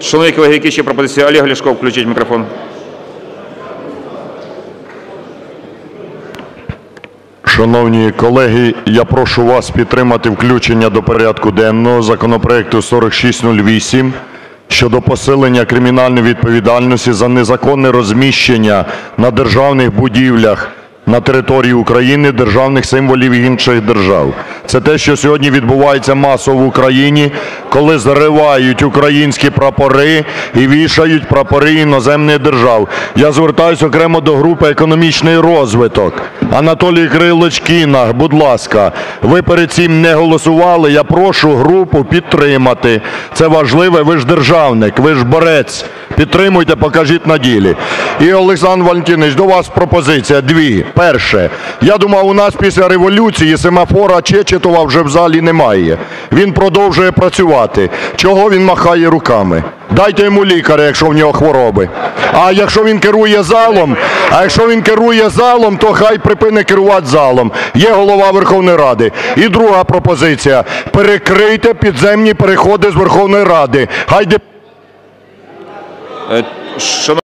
Шановні колеги, які ще пропозиції? Олег Ляшко, включіть мікрофон. Шановні колеги, я прошу вас підтримати включення до порядку денного законопроекту 4608 щодо посилення кримінальної відповідальності за незаконне розміщення на державних будівлях на території України державних символів інших держав. Це те, що сьогодні відбувається масово в Україні, коли зривають українські прапори і вішають прапори іноземних держав. Я звертаюсь окремо до групи "Економічний розвиток". Анатолій Кирилович Кінах, будь ласка, ви перед цим не голосували. Я прошу групу підтримати. Це важливе. Ви ж державник, ви ж борець. Підтримуйте, покажіть на ділі. І Олександр Валентинович, до вас пропозиція дві. Перше. Я думав, у нас після революції семафора Чечетова вже в залі немає. Він продовжує працювати. Чого він махає руками? Дайте йому лікаря, якщо в нього хвороби. А якщо він керує залом, а якщо він керує залом, то хай припине керувати залом. Є голова Верховної Ради. І друга пропозиція. Перекрийте підземні переходи з Верховної Ради. Хай шановні